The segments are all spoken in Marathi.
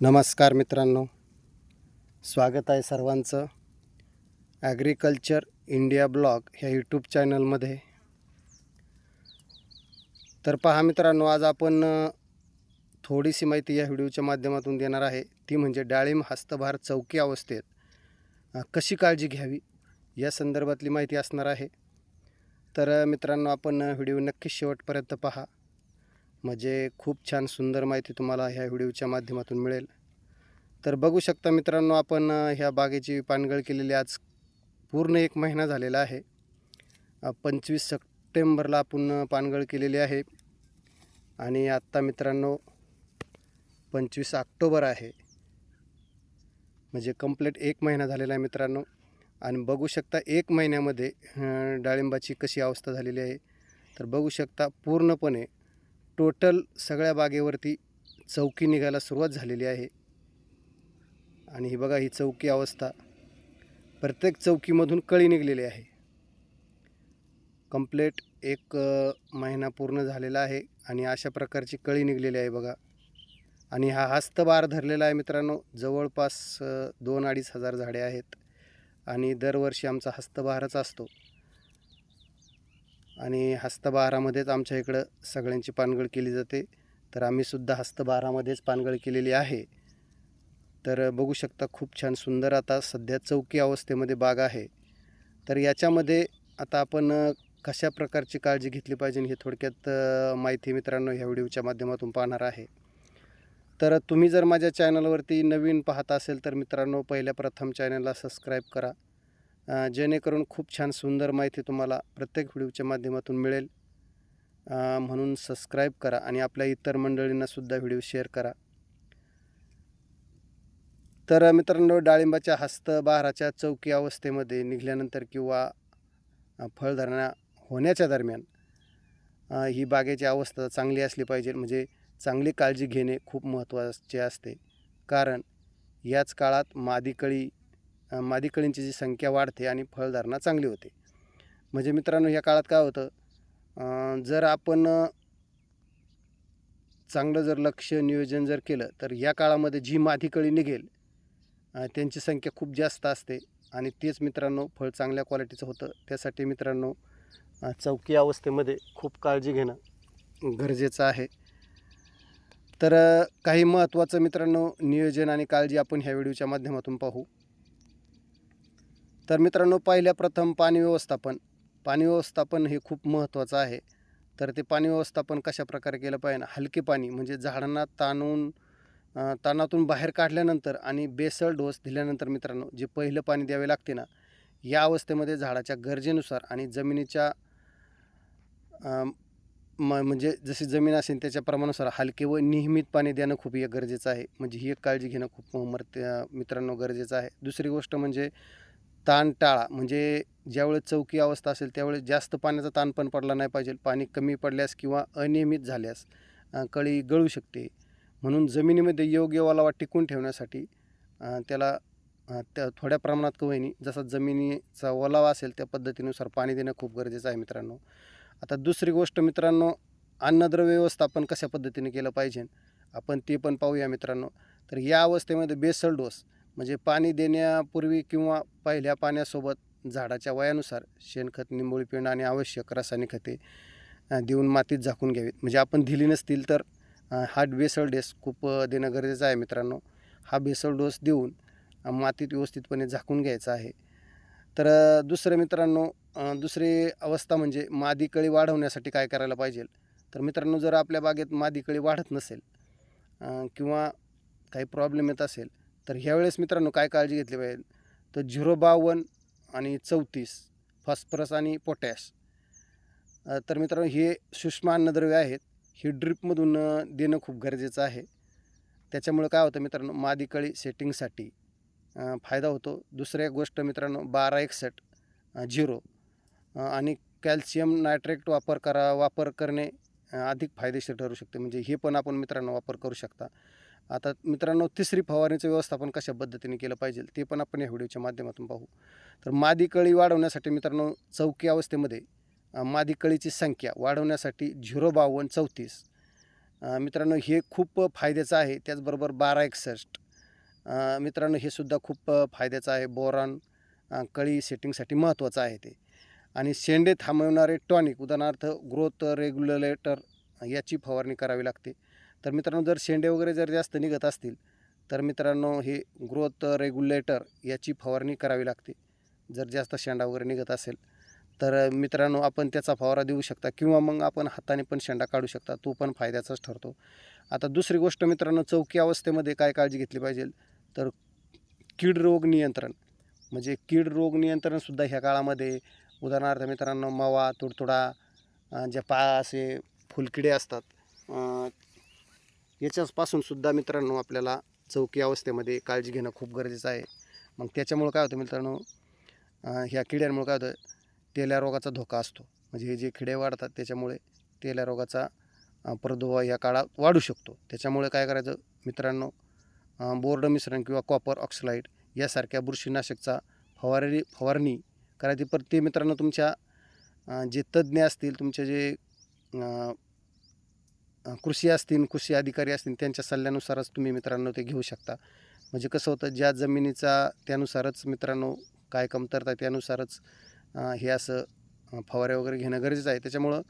नमस्कार मित्रांनो. स्वागत आहे सर्वांचं ॲग्रिकल्चर इंडिया ब्लॉग ह्या यूट्यूब चॅनलमध्ये. तर पहा मित्रांनो आज आपण थोडीशी माहिती या व्हिडिओच्या माध्यमातून देणार आहे. ती म्हणजे डाळिंब हस्तभार चौकी अवस्थेत कशी काळजी घ्यावी या संदर्भातली माहिती असणार आहे. तर मित्रांनो आपण व्हिडिओ नक्की शेवटपर्यंत पहा. म्हणजे खूप छान सुंदर माहिती तुम्हाला ह्या व्हिडिओच्या माध्यमातून मिळेल. तर बघू शकता मित्रांनो आपण ह्या बागेची पानगळ केलेली आज पूर्ण एक महिना झालेला आहे. पंचवीस सप्टेंबरला आपण पानगळ केलेली आहे. आणि आत्ता मित्रांनो पंचवीस ऑक्टोबर आहे. म्हणजे कंप्लीट एक महिना झालेला आहे मित्रांनो. आणि बघू शकता एक महिन्यामध्ये डाळिंबाची कशी अवस्था झालेली आहे. तर बघू शकता पूर्णपणे टोटल सगळ्या बागेवरती चौकी निघायला सुरुवात झालेली आहे. आणि ही बघा ही चौकी अवस्था प्रत्येक चौकीमधून कळी निघलेली आहे. कंप्लेट एक महिना पूर्ण झालेला आहे आणि अशा प्रकारची कळी निघलेली आहे बघा. आणि हा हस्तभार धरलेला आहे मित्रांनो. जवळपास दोन अडीच हजार झाडे आहेत. आणि दरवर्षी आमचा हस्तभारच असतो. आणि हस्तबहारामध्येच आमच्या इकडं सगळ्यांची पानगळ केली जाते. तर आम्हीसुद्धा हस्तबहारामध्येच पानगळ केलेली आहे. तर बघू शकता खूप छान सुंदर आता सध्या चौकी अवस्थेमध्ये बाग आहे. तर याच्यामध्ये आता आपण कशा प्रकारची काळजी घेतली पाहिजे हे थोडक्यात माहिती मित्रांनो ह्या व्हिडिओच्या माध्यमातून पाहणार आहे. तर तुम्ही जर माझ्या चॅनलवरती नवीन पाहत असेल तर मित्रांनो पहिल्या प्रथम चॅनलला सबस्क्राईब करा. जेणेकरून खूप छान सुंदर माहिती तुम्हाला प्रत्येक व्हिडिओच्या माध्यमातून मिळेल. म्हणून सबस्क्राईब करा आणि आपल्या इतर मंडळींनासुद्धा व्हिडिओ शेअर करा. तर मित्रांनो डाळिंबाच्या हस्तबहाराच्या चौकी अवस्थेमध्ये निघाल्यानंतर किंवा फळधारणा होण्याच्या दरम्यान ही बागेची अवस्था चांगली असली पाहिजे. म्हणजे चांगली काळजी घेणे खूप महत्त्वाचे असते. कारण याच काळात मादीकळी मादीकळींची जी संख्या वाढते आणि फळधारणा चांगली होते. म्हणजे मित्रांनो ह्या काळात काय होतं? जर आपण चांगलं जर लक्ष नियोजन जर केलं तर या काळामध्ये जी मादीकळी निघेल त्यांची संख्या खूप जास्त असते आणि तेच मित्रांनो फळ चांगल्या क्वालिटीचं होतं. त्यासाठी मित्रांनो चौकी अवस्थेमध्ये खूप काळजी घेणं गरजेचं आहे. तर काही महत्त्वाचं मित्रांनो नियोजन आणि काळजी आपण ह्या व्हिडिओच्या माध्यमातून पाहू. तर मित्रांनो पहिल्या प्रथम पाणी व्यवस्थापन. पाणी व्यवस्थापन हे खूप महत्त्वाचं आहे. तर ते पाणी व्यवस्थापन कशा प्रकारे केलं पाहिजे? हलके पाणी म्हणजे झाडांना ताणून ताणातून बाहेर काढल्यानंतर आणि बेसळ डोस दिल्यानंतर मित्रांनो जे पहिलं पाणी द्यावे लागते ना या अवस्थेमध्ये झाडाच्या गरजेनुसार आणि जमिनीच्या म म्हणजे जशी जमीन असेल त्याच्या प्रमाणानुसार हलके व नियमित पाणी देणं खूप एक गरजेचं आहे. म्हणजे ही एक काळजी घेणं खूप मर मित्रांनो गरजेचं आहे. दुसरी गोष्ट म्हणजे ताण टाळा म्हणजे ज्यावेळेस चौकी अवस्था असेल त्यावेळेस जास्त पाण्याचा ताण पण पडला नाही पाहिजे. पाणी कमी पडल्यास किंवा अनियमित झाल्यास कळी गळू शकते. म्हणून जमिनीमध्ये योग्य ओलावा टिकून ठेवण्यासाठी त्याला त्या थोड्या प्रमाणात का होईनी जसा जमिनीचा ओलावा असेल त्या पद्धतीनुसार पाणी देणं खूप गरजेचं आहे मित्रांनो. आता दुसरी गोष्ट मित्रांनो अन्नद्रव्य व्यवस्थापन कशा पद्धतीने केलं पाहिजे? आपण ते पण पाहूया मित्रांनो. तर या अवस्थेमध्ये बेसल डोस म्हणजे पाणी देण्यापूर्वी किंवा पहिल्या पाण्यासोबत झाडाच्या वयानुसार शेणखत निंबोळी पेंड आणि आवश्यक रासायनिक खते देऊन मातीत झाकून घ्यावीत. म्हणजे आपण दिली नसतील तर हा बेसळ डेस खूप देणं गरजेचं आहे मित्रांनो. हा बेसळ डोस देऊन मातीत व्यवस्थितपणे झाकून घ्यायचा आहे. तर दुसरं मित्रांनो दुसरी अवस्था म्हणजे मादी कळी वाढवण्यासाठी काय करायला पाहिजे? तर मित्रांनो जर आपल्या बागेत मादी कळी वाढत नसेल किंवा काही प्रॉब्लेम येत असेल तर ह्यावेळेस मित्रांनो काय काळजी घेतली पाहिजे? तर झिरो बावन्न आणि चौतीस फॉस्फरस आणि पोटॅश. तर मित्रांनो हे सूक्ष्म अन्नद्रव्य आहेत. हे ड्रिपमधून देणं खूप गरजेचं आहे. त्याच्यामुळं काय होतं मित्रांनो मादीकळी सेटिंगसाठी फायदा होतो. दुसऱ्या गोष्ट मित्रांनो बारा एकसष्ट झिरो. आणि कॅल्शियम नायट्रेट वापर करा वापर करणे अधिक फायदेशीर ठरू शकते. म्हणजे हे पण आपण मित्रांनो वापर करू शकता. आता मित्रांनो तिसरी फवारणीचं व्यवस्थापन कशा पद्धतीने केलं पाहिजे ते पण आपण या व्हिडिओच्या माध्यमातून पाहू. तर मादी कळी वाढवण्यासाठी मित्रांनो चौकी अवस्थेमध्ये मादी कळीची संख्या वाढवण्यासाठी झिरो बावन्न चौतीस. मित्रांनो हे खूप फायद्याचं आहे. त्याचबरोबर बारा एकसष्ट. मित्रांनो हे सुद्धा खूप फायद्याचं आहे. बोरॉन कळी सेटिंगसाठी महत्त्वाचं आहे ते. आणि शेंडे थांबवणारे टॉनिक उदाहरणार्थ ग्रोथ रेग्युलेटर याची फवारणी करावी लागते. तर मित्रांनो जर शेंडे वगैरे जर जास्त निघत असतील तर मित्रांनो हे ग्रोथ रेग्युलेटर याची फवारणी करावी लागते. जर जास्त शेंडा वगैरे निघत असेल तर मित्रांनो आपण त्याचा फवारा देऊ शकता किंवा मग आपण हाताने पण शेंडा काढू शकता तो पण फायद्याचाच ठरतो. आता दुसरी गोष्ट मित्रांनो चौकी अवस्थेमध्ये काय काळजी घेतली पाहिजे? तर कीड रोग नियंत्रण. म्हणजे कीड रोग नियंत्रणसुद्धा ह्या काळामध्ये उदाहरणार्थ मित्रांनो मावा तुडतुडा जे ज्या पा असे फुलकिडे असतात अं, याच्यापासून सुद्धा मित्रांनो आपल्याला चौकी अवस्थेमध्ये काळजी घेणं खूप गरजेचं आहे. मग त्याच्यामुळं काय होतं मित्रांनो ह्या किड्यांमुळे काय होतं तेल्या रोगाचा धोका असतो. म्हणजे हे जे किडे वाढतात त्याच्यामुळे तेल्या रोगाचा अं, प्रादुर्भाव या काळात वाढू शकतो. त्याच्यामुळे काय करायचं मित्रांनो बोर्ड मिश्रण किंवा कॉपर ऑक्सलाईड यासारख्या बुरशीनाशकचा फवारणी फवारणी कारण ती ते मित्रांनो तुमच्या जे तज्ज्ञ असतील तुमचे जे कृषी असतील कृषी अधिकारी असतील त्यांच्या सल्ल्यानुसारच तुम्ही मित्रांनो ते घेऊ शकता. म्हणजे कसं होतं ज्या जमिनीचा त्यानुसारच मित्रांनो काय कमतरता त्यानुसारच हे असं फवारे वगैरे घेणं गरजेचं आहे. त्याच्यामुळं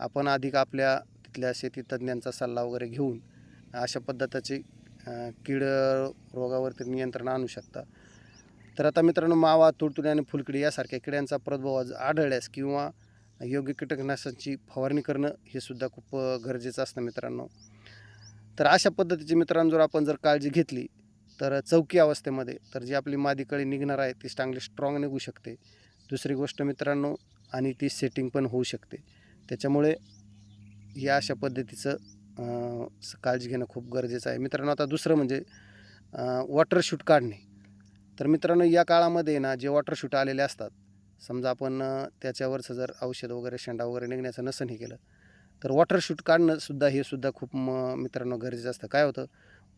आपण अधिक आपल्या तिथल्या शेती तज्ज्ञांचा सल्ला वगैरे घेऊन अशा पद्धतीची कीड रोगावरती नियंत्रण आणू शकता. तर आता मित्रांनो मावा तुडतुडी आणि फुलकिडी यासारख्या किड्यांचा प्रादुर्भाव आज आढळल्यास किंवा योग्य कीटकनाशकांची फवारणी करणं हे सुद्धा खूप गरजेचं असतं मित्रांनो. तर अशा पद्धतीची मित्रांनो जर आपण जर काळजी घेतली तर चौकी अवस्थेमध्ये तर जी आपली मादी कळी निघणार आहे ती चांगली स्ट्रॉंग निघू शकते. दुसरी गोष्ट मित्रांनो आणि ती सेटिंग पण होऊ शकते. त्याच्यामुळे या अशा पद्धतीचं काळजी घेणं खूप गरजेचं आहे. मित्रांनो आता दुसरं म्हणजे वॉटर शूट काढणे. तर मित्रांनो या काळामध्ये ना जे वॉटर शूट आलेले असतात समजा आपण त्याच्यावरचं जर औषध वगैरे शेंडा वगैरे निघण्याचं नसं हे केलं तर वॉटर शूट काढणंसुद्धा हे सुद्धा खूप म मित्रांनो गरजेचं असतं. काय होतं?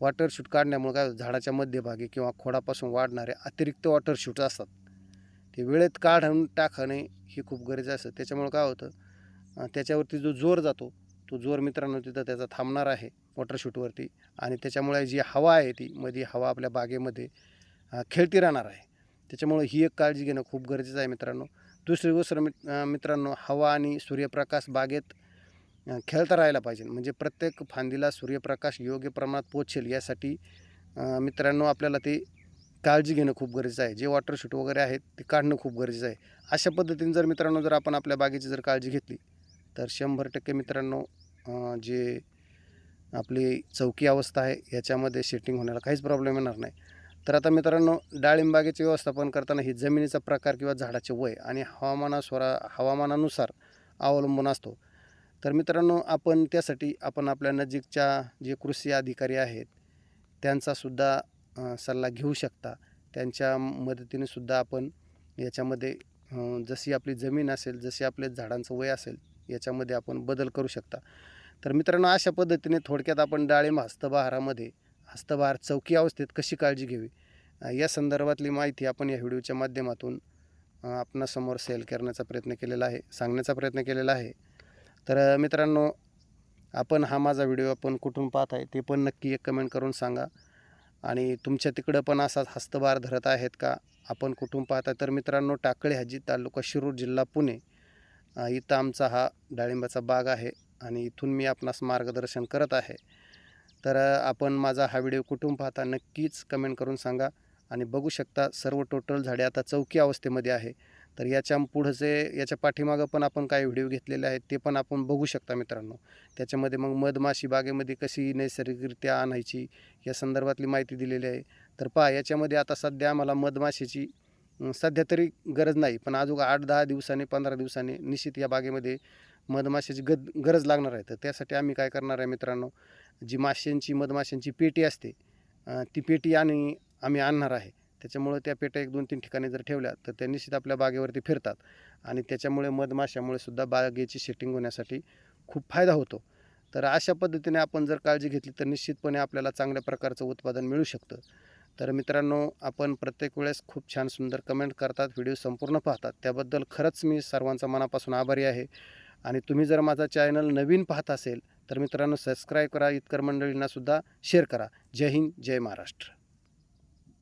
वॉटर शूट काढण्यामुळे काय होतं? झाडाच्या मध्यभागी किंवा खोडापासून वाढणारे अतिरिक्त वॉटर शूट असतात. ते वेळेत काढून टाकणे हे खूप गरजेचं असतं. त्याच्यामुळे काय होतं? त्याच्यावरती जो जोर जातो तो जोर मित्रांनो तिथं त्याचा थांबणार आहे वॉटर शूटवरती आणि त्याच्यामुळे जी हवा आहे ती मध्ये हवा आपल्या बागेमध्ये खेळती राहणार आहे. त्याच्यामुळे ही एक काळजी घेणं खूप गरजेचं आहे मित्रांनो. दुसरी गोष्ट मि मित्रांनो हवा आणि सूर्यप्रकाश बागेत खेळता राहायला पाहिजे. म्हणजे प्रत्येक फांदीला सूर्यप्रकाश योग्य प्रमाणात पोचेल यासाठी मित्रांनो आपल्याला ते काळजी घेणं खूप गरजेचं आहे. जे वॉटर शूट वगैरे आहेत ते काढणं खूप गरजेचं आहे. अशा पद्धतीने जर मित्रांनो जर आपण आपल्या बागेची जर काळजी घेतली तर शंभर टक्के मित्रांनो जे आपली चौकी अवस्था आहे याच्यामध्ये सेटिंग होण्याला काहीच प्रॉब्लेम येणार नाही. तर आता मित्रांनो डाळिंबागेचे व्यवस्थापन करताना ही जमिनीचा प्रकार किंवा झाडाचे वय आणि हवामानास्वरा हवामानानुसार अवलंबून असतो. तर मित्रांनो आपण त्यासाठी आपण आपल्या नजीकच्या जे कृषी अधिकारी आहेत त्यांचासुद्धा सल्ला घेऊ शकता. त्यांच्या मदतीने सुद्धा आपण याच्यामध्ये जशी आपली जमीन असेल जशी आपले झाडांचं वय असेल याच्यामध्ये आपण बदल करू शकता. तर मित्रांनो अशा पद्धतीने थोडक्यात आपण डाळिंब हस्तबहारामध्ये हस्तभार चौकी अवस्थेत कशी काळजी घ्यावी? या संदर्भातली माहिती आपण या व्हिडिओच्या माध्यमातून आपणासमोर सेल करण्याचा प्रयत्न केलेला आहे सांगण्याचा प्रयत्न केलेला आहे. तर मित्रांनो आपण हा माझा व्हिडिओ आपण कुठून पाहत आहे ते पण नक्की एक कमेंट करून सांगा. आणि तुमच्या तिकडं पण असाच हस्तभार धरत आहेत का? आपण कुठून पाहता तर मित्रांनो टाकळे हाजी तालुका शिरूर जिल्हा पुणे इथं आमचा हा डाळिंबाचा बाग आहे आणि इथून मी आपणास मार्गदर्शन करत आहे. तर आपण माझा हा व्हिडिओ कुठून पाहता नक्कीच कमेंट करून सांगा आणि बघू शकता सर्व टोटल झाडे आता चौकी अवस्थेमध्ये आहे. तर याच्या पुढचे याच्या पाठीमागं पण आपण काही व्हिडिओ घेतलेले आहेत ते पण आपण बघू शकता मित्रांनो. त्याच्यामध्ये मग मधमाशी बागेमध्ये कशी नैसर्गिकरित्या आणायची या संदर्भातली माहिती दिलेली आहे. तर पहा याच्यामध्ये आता सध्या आम्हाला मधमाशीची सध्या तरी गरज नाही पण अजून आठ दहा दिवसांनी पंधरा दिवसांनी निश्चित या बागेमध्ये मधमाशाची गद गरज लागणार आहे. तर त्यासाठी आम्ही काय करणार आहे मित्रांनो जी माशांची मधमाशांची पेटी असते ती पेटी आणि आम्ही आणणार आहे. त्याच्यामुळे त्या पेट्या एक दोन तीन ठिकाणी जर ठेवल्या तर त्या निश्चित आपल्या बागेवरती फिरतात आणि त्याच्यामुळे मधमाशामुळे सुद्धा बागेची सेटिंग होण्यासाठी खूप फायदा होतो. तर अशा पद्धतीने आपण जर काळजी घेतली तर निश्चितपणे आपल्याला चांगल्या प्रकारचं उत्पादन मिळू शकतं. तर मित्रांनो आपण प्रत्येक वेळेस खूप छान सुंदर कमेंट करतात व्हिडिओ संपूर्ण पाहतात. त्याबद्दल खरंच मी सर्वांचा मनापासून आभारी आहे. आणि तुम्ही जर माझा चॅनल नवीन पाहत असेल तर मित्रांनो सबस्क्राईब करा इतकर मंडळींनासुद्धा शेअर करा. जय हिंद जय महाराष्ट्र.